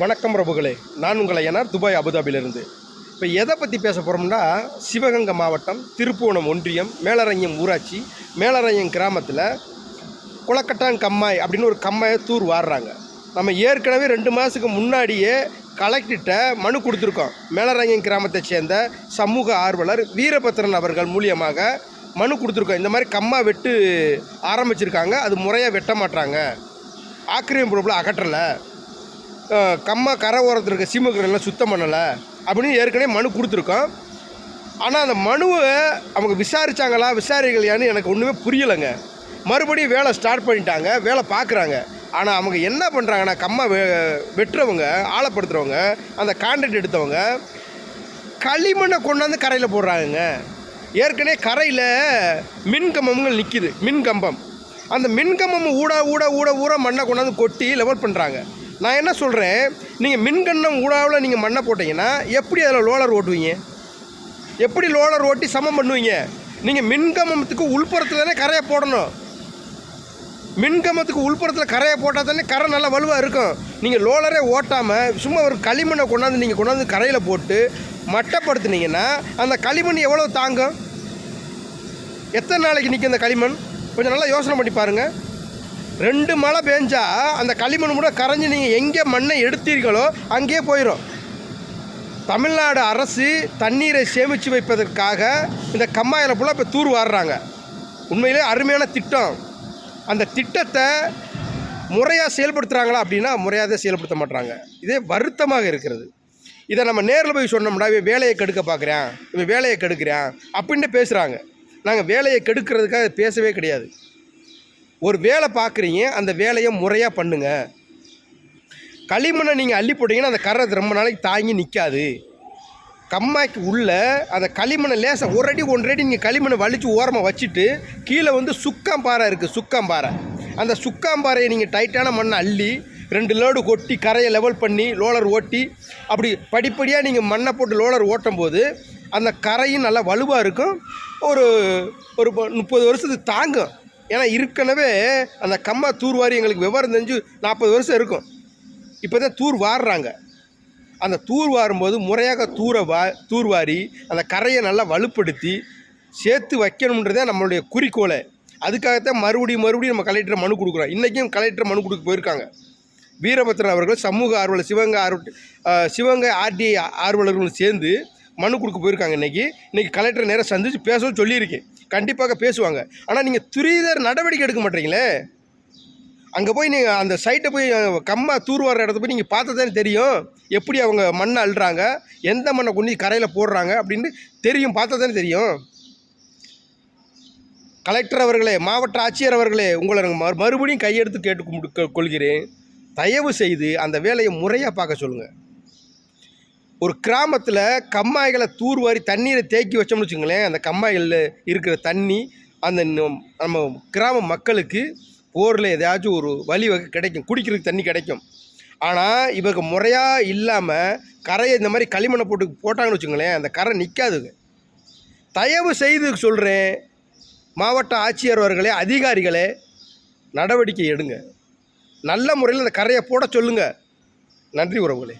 வணக்கம் பிரபுகளே. நான் உங்களை என்ஆர் துபாய் அபுதாபியிலிருந்து. இப்போ எதை பற்றி பேச போகிறோம்னா சிவகங்கை மாவட்டம் திருப்புவனம் ஒன்றியம் மேலரங்கம் ஊராட்சி மேலரங்கம் கிராமத்தில் குளக்கட்டான் கம்மாய் அப்படின்னு ஒரு கம்மாயை தூர் வாடுறாங்க நம்ம ஏற்கனவே ரெண்டு மாதத்துக்கு முன்னாடியே கலெக்டர்கிட்ட மனு கொடுத்துருக்கோம். மேலரங்கம் கிராமத்தை சேர்ந்த சமூக ஆர்வலர் வீரபத்திரன் அவர்கள் மூலியமாக மனு கொடுத்துருக்கோம். இந்த மாதிரி கம்மா வெட்டு ஆரம்பிச்சிருக்காங்க. அது முறையாக வெட்ட மாட்டாங்க ஆக்கிரமிப்பு பொருளை அகற்றலை. கம்மா கரை ஓரத்தில் இருக்க சீமக்கரெல்லாம் சுத்தம் பண்ணலை அப்படின்னு ஏற்கனவே மனு கொடுத்துருக்கோம். ஆனால் அந்த மனுவை அவங்க விசாரித்தாங்களா விசாரிக்கலையான்னு எனக்கு ஒன்றுமே புரியலைங்க. மறுபடியும் வேலை ஸ்டார்ட் பண்ணிட்டாங்க வேலை பார்க்குறாங்க. ஆனால் அவங்க என்ன பண்ணுறாங்கன்னா கம்மா வெ வெட்டுறவங்க ஆழப்படுத்துகிறவங்க அந்த கான்ட்ராக்ட் எடுத்தவங்க களிமண்ணை கொண்டாந்து கரையில் போடுறாங்கங்க. ஏற்கனவே கரையில் மின் கம்பங்கள் நிற்கிது மின் கம்பம். அந்த மின் கம்பம் ஊட ஊட ஊட ஊற மண்ணை கொண்டாந்து கொட்டி லெவல் பண்ணுறாங்க நான் என்ன சொல்கிறேன் நீங்கள் மின்கண்ணம் ஊடாவில் நீங்கள் மண்ணை போட்டீங்கன்னா எப்படி அதில் லோலர் ஓட்டுவீங்க? எப்படி லோலர் ஓட்டி சமம் பண்ணுவீங்க? நீங்கள் மின்கம்பத்துக்கு உள்புறத்தில் தானே கரையை போடணும். மின்கம்பத்துக்கு உள்புறத்தில் கரையை போட்டால் தானே கரை நல்லா வலுவாக இருக்கும். நீங்கள் லோலரே ஓட்டாமல் சும்மா ஒரு களிமண்ணை கொண்டாந்து நீங்கள் கொண்டாந்து கரையில் போட்டு மட்டப்படுத்துனீங்கன்னா அந்த களிமண் எவ்வளோ தாங்கும்? எத்தனை நாளைக்கு நிற்கும் அந்த களிமண்? கொஞ்சம் நல்லா யோசனை பண்ணி பாருங்கள் ரெண்டு மழை பேஞ்சா அந்த களிமண் கூட கரைஞ்சி நீங்கள் எங்கே மண்ணை எடுத்தீர்களோ அங்கேயே போயிடும் தமிழ்நாடு அரசு தண்ணீரை சேமித்து வைப்பதற்காக இந்த கம்மாயில் ஃபுல்லாக இப்போ தூர் வாடுறாங்க உண்மையிலே அருமையான திட்டம். அந்த திட்டத்தை முறையாக செயல்படுத்துகிறாங்களா அப்படின்னா முறையாக செயல்படுத்த மாட்றாங்க. இதே வருத்தமாக இருக்கிறது. இதை நம்ம நேரில் போய் சொன்னோம்னா இவன் வேலையை கெடுக்க பார்க்குறேன் இவன் வேலையை கெடுக்கிறேன் அப்படின்ட்டு பேசுகிறாங்க நாங்கள் வேலையை கெடுக்கிறதுக்காக பேசவே கிடையாது. ஒரு வேலை பார்க்குறீங்க அந்த வேலையை முறையாக பண்ணுங்க. களிமண்ணை நீங்கள் அள்ளி போட்டிங்கன்னா அந்த கரை ரொம்ப நாளைக்கு தாங்கி நிற்காது கம்மாய்க்கு உள்ள அந்த களிமண்ணை லேசாக ஒரு அடி ஒன்றரை அடி நீங்கள் களிமண்ணை வலித்து ஓரமாக வச்சுட்டு கீழே வந்து சுக்காம்பாறை இருக்குது சுக்காம்பாறை. அந்த சுக்காம்பாறையை நீங்கள் டைட்டான மண்ணை அள்ளி ரெண்டு லோடு கொட்டி கரையை லெவல் பண்ணி லோலர் ஓட்டி அப்படி படிப்படியாக நீங்கள் மண்ணை போட்டு லோலர் ஓட்டும் போது அந்த கரையும் நல்லா வலுவாக இருக்கும். ஒரு ஒரு முப்பது வருஷத்துக்கு தாங்கும். ஏன்னா ஏற்கனவே அந்த கம்மா தூர்வாரி எங்களுக்கு விவரம் தெரிஞ்சு நாற்பது வருஷம் இருக்கும். இப்போ தான் தூர் வாடுறாங்க அந்த தூர் வாரும்போது முறையாக தூரை வா தூர்வாரி அந்த கரையை நல்லா வலுப்படுத்தி சேர்த்து வைக்கணுன்றதே நம்மளுடைய குறிக்கோளை. அதுக்காகத்தான் மறுபடியும் மறுபடியும் நம்ம கலெக்டர் மனு கொடுக்குறோம். இன்றைக்கும் கலெக்டர் மனு கொடுக்க போயிருக்காங்க. வீரபத்ரன் அவர்கள் சமூக ஆர்வலர் சிவகங்கை ஆர்வ சிவகங்கை ஆர்டிஐ ஆர்வலர்களும் சேர்ந்து மனு கொடுக்க போயிருக்காங்க இன்றைக்கி இன்றைக்கி கலெக்டர் நேராக சந்தித்து பேசவும் சொல்லியிருக்கேன். கண்டிப்பாக பேசுவாங்க. ஆனால் நீங்கள் துரிதர் நடவடிக்கை எடுக்க மாட்டீங்களே? அங்கே போய் நீங்கள் அந்த சைட்டை போய் கம்மாக கம்மா தூர் வர இடத்த போய் நீங்கள் பார்த்தா தானே தெரியும். எப்படி அவங்க மண்ணை அள்ளுறாங்க? எந்த மண்ணை கொண்டு கரையில் போடுறாங்க? அப்படின்னு தெரியும் பார்த்தா தானே தெரியும். கலெக்டர் அவர்களே மாவட்ட ஆட்சியர் அவர்களே உங்களை மறு- மறுபடியும் கையெடுத்து கேட்டு கொள்கிறேன். தயவு செய்து அந்த வேலையை முறையாக பார்க்க சொல்லுங்கள் ஒரு கிராமத்தில் கம்மாய்களை தூர்வாரி தண்ணீரை தேக்கி வச்சோம்னு வச்சுங்களேன் அந்த கம்மாய்களில் இருக்கிற தண்ணி அந்த நம்ம கிராம மக்களுக்கு போரில் எதாச்சும் ஒரு வழி வகை கிடைக்கும் குடிக்கிறதுக்கு தண்ணி கிடைக்கும். ஆனால் இவங்க முறையாக இல்லாமல் கரையை இந்த மாதிரி களிமண்ணை போட்டு போட்டாங்கன்னு வச்சுங்களேன் அந்த கரை நிற்காதுங்க தயவு செய்து சொல்கிறேன் மாவட்ட ஆட்சியர் அவர்களே அதிகாரிகளே நடவடிக்கை எடுங்க. நல்ல முறையில் அந்த கரையை போட சொல்லுங்கள் நன்றி உறவுகளே.